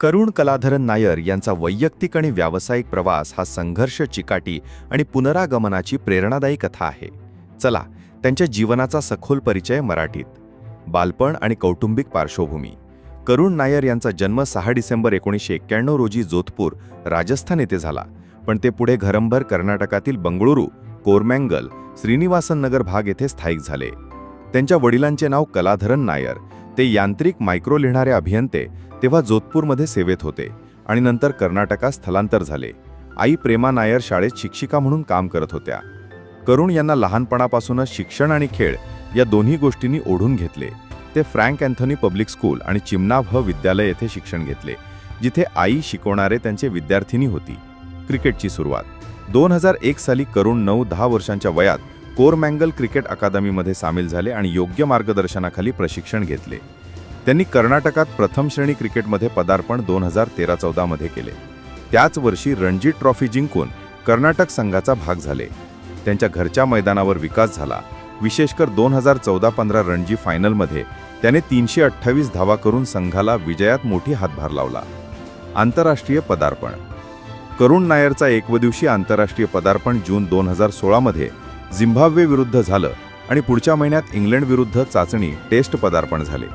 करुण कलाधरन नायर यांचा वैयक्तिक आणि व्यावसायिक प्रवास हा संघर्ष चिकाटी आणि पुनरागमनाची प्रेरणादायी कथा आहे. चला त्यांच्या जीवनाचा सखोल परिचय मराठीत. बालपण आणि कौटुंबिक पार्श्वभूमी. करुण नायर यांचा जन्म सहा डिसेंबर एकोणीसशे एक्क्याण्णव रोजी जोधपूर राजस्थान येथे झाला. पण ते पुढे घरंभर कर्नाटकातील बंगळुरू कोरमँगल श्रीनिवासन नगर भाग येथे स्थायिक झाले. त्यांच्या वडिलांचे नाव कलाधरन नायर. ते यांत्रिक मायक्रो लिहिणारे अभियंते तेव्हा जोधपूरमध्ये सेवेत होते आणि नंतर कर्नाटकात स्थलांतर झाले. आई प्रेमा नायर शाळेत शिक्षिका म्हणून काम करत होत्या. करुण यांना लहानपणापासूनच शिक्षण आणि खेळ या दोन्ही गोष्टींनी ओढून घेतले. ते फ्रँक अँथनी पब्लिक स्कूल आणि चिमनाव ह विद्यालय येथे शिक्षण घेतले जिथे आई शिकवणारे त्यांचे विद्यार्थिनी होती. क्रिकेटची सुरुवात. दोन हजार एक साली करुण नऊ दहा वर्षांच्या वयात कोरमँगल क्रिकेट अकादमीमध्ये सामील झाले आणि योग्य मार्गदर्शनाखाली प्रशिक्षण घेतले. त्यांनी कर्नाटकात प्रथम श्रेणी क्रिकेटमध्ये पदार्पण दोन हजार तेरा चौदामध्ये केले. त्याच वर्षी रणजी ट्रॉफी जिंकून कर्नाटक संघाचा भाग झाले. त्यांच्या घरच्या मैदानावर विकास झाला. विशेषकर दोन हजार चौदा पंधरा रणजी फायनलमध्ये त्याने तीनशे अठ्ठावीस धावा करून संघाला विजयात मोठी हातभार लावला. आंतरराष्ट्रीय पदार्पण. करुण नायरचा एकवदिवशी आंतरराष्ट्रीय पदार्पण जून दोन हजार सोळामध्ये झिम्बाब्वे विरुद्ध झालं आणि पुढच्या महिन्यात इंग्लंडविरुद्ध चाचणी टेस्ट पदार्पण झाले.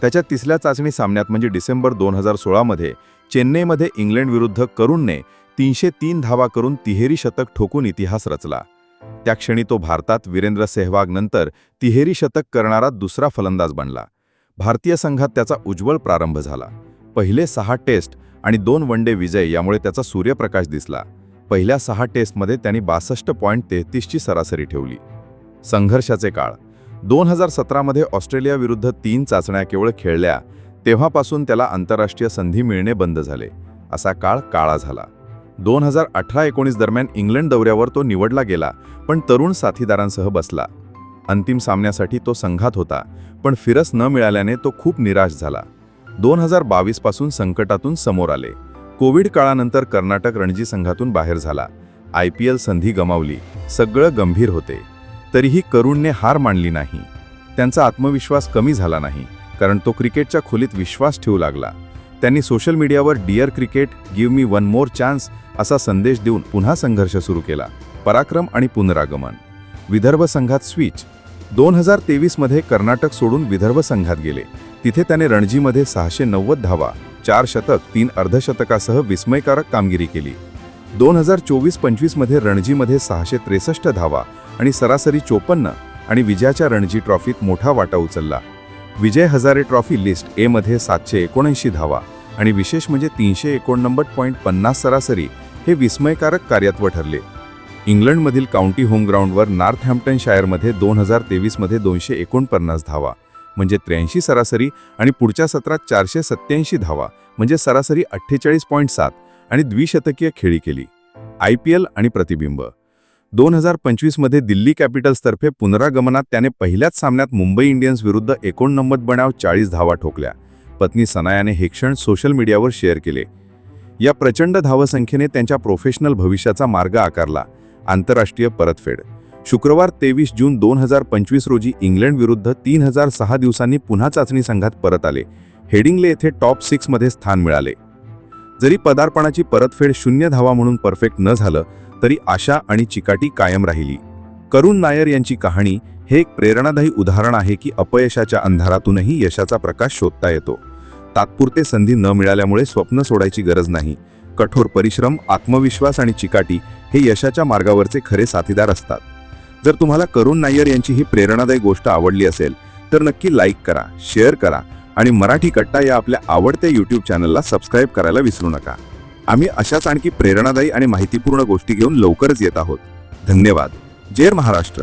त्याच्या तिसऱ्या चाचणी सामन्यात म्हणजे डिसेंबर दोन हजार सोळामध्ये चेन्नईमध्ये इंग्लंडविरुद्ध करुणने तीनशे तीन धावा करून तिहेरी शतक ठोकून इतिहास रचला. त्या क्षणी तो भारतात वीरेंद्र सेहवागनंतर तिहेरी शतक करणारा दुसरा फलंदाज बनला. भारतीय संघात त्याचा उज्ज्वल प्रारंभ झाला. पहिले सहा टेस्ट आणि दोन वन डे विजय यामुळे त्याचा सूर्यप्रकाश दिसला. पहिल्या सहा टेस्टमध्ये त्यांनी बासष्ट पॉईंट तेहतीसची सरासरी ठेवली. संघर्षाचे काळ दोन हजार सतरामध्ये ऑस्ट्रेलियाविरुद्ध तीन चाचण्या केवळ खेळल्या तेव्हापासून त्याला आंतरराष्ट्रीय संधी मिळणे बंद झाले. असा काळ काळा झाला. दोन हजार अठरा एकोणीस दरम्यान इंग्लंड दौऱ्यावर तो निवडला गेला पण तरुण साथीदारांसह बसला. अंतिम सामन्यासाठी तो संघात होता पण फिरस न मिळाल्याने तो खूप निराश झाला. दोन हजार बावीसपासून संकटातून समोर आले. कोविड काळानंतर कर्नाटक रणजी संघातून बाहेर झाला. आय पी एल संधी गमावली. सगळं गंभीर होते. तरीही करुणने हार मानली नाही. त्यांचा आत्मविश्वास कमी झाला नाही कारण तो क्रिकेटच्या खोलीत विश्वास ठेवू लागला. त्यांनी सोशल मीडियावर dear cricket give me one more chance असा संदेश देऊन पुन्हा संघर्ष सुरू केला. पराक्रम आणि पुनरागमन. विदर्भ संघात स्विच. दोन हजार तेवीसमध्ये कर्नाटक सोडून विदर्भ संघात गेले. तिथे त्याने रणजीमध्ये सहाशे नव्वद धावा चार शतक तीन अर्धशतकासह विस्मयकारक कामगिरी केली. दोन हजार चोवीस पंचवीसमध्ये रणजीमध्ये सहाशे त्रेसष्ट धावा आणि सरासरी चोपन्न आणि विजयाच्या रणजी ट्रॉफीत मोठा वाटा उचलला. विजय हजारे ट्रॉफी लिस्ट एमध्ये सातशे एकोणऐंशी धावा आणि विशेष म्हणजे तीनशे एकोणनव्वद पॉईंट पन्नास सरासरी हे विस्मयकारक कार्यात्व ठरले. इंग्लंडमधील काउंटी होमग्राऊंडवर नॉर्थ नॉर्थहॅम्प्टन शायरमध्ये दोन हजार तेवीसमध्ये दोनशे एकोणपन्नास धावा म्हणजे त्र्याऐंशी सरासरी आणि पुढच्या सत्रात चारशे सत्त्याऐंशी धावा म्हणजे सरासरी अठ्ठेचाळीस पॉईंट सात आणि द्विशतकीय खेळी केली. आय पी एल आणि प्रतिबिंब दोन हजार पंचवीसमध्ये दिल्ली कॅपिटल्सतर्फे पुनरागमनात त्याने पहिल्याच सामन्यात मुंबई इंडियन्स विरुद्ध एकोणनव्वद बनाव चाळीस धावा ठोकल्या. पत्नी सनायाने हे क्षण सोशल मीडियावर शेअर केले. या प्रचंड धावसंख्येने त्यांच्या प्रोफेशनल भविष्याचा मार्ग आकारला. आंतरराष्ट्रीय परतफेड. शुक्रवार तेवीस जून दोन हजार पंचवीस रोजी इंग्लंड विरुद्ध तीन हजार सहा दिवसांनी पुन्हा चाचणी संघात परत आले. हेडिंगले येथे टॉप सिक्समध्ये स्थान मिळाले. जरी पदार्पणाची परतफेड शून्य धावा म्हणून परफेक्ट न झालं तरी आशा आणि चिकाटी कायम राहिली. करुण नायर यांची कहाणी हे एक प्रेरणादायी उदाहरण आहे की अपयशाच्या अंधारातूनही यशाचा प्रकाश शोधता येतो. तात्पुरते संधी न मिळाल्यामुळे स्वप्न सोडायची गरज नाही. कठोर परिश्रम आत्मविश्वास आणि चिकाटी हे यशाच्या मार्गावरचे खरे साथीदार असतात. जर तुम्हाला करुण नायर यांची ही प्रेरणादायी गोष्ट आवडली असेल तर नक्की लाईक करा शेअर करा आणि मराठी कट्टा या आपल्या आवडत्या यूट्यूब चॅनलला सबस्क्राईब करायला विसरू नका. आम्ही अशाच आणखी प्रेरणादायी आणि माहितीपूर्ण गोष्टी घेऊन लवकरच येत आहोत. धन्यवाद. जेर महाराष्ट्र.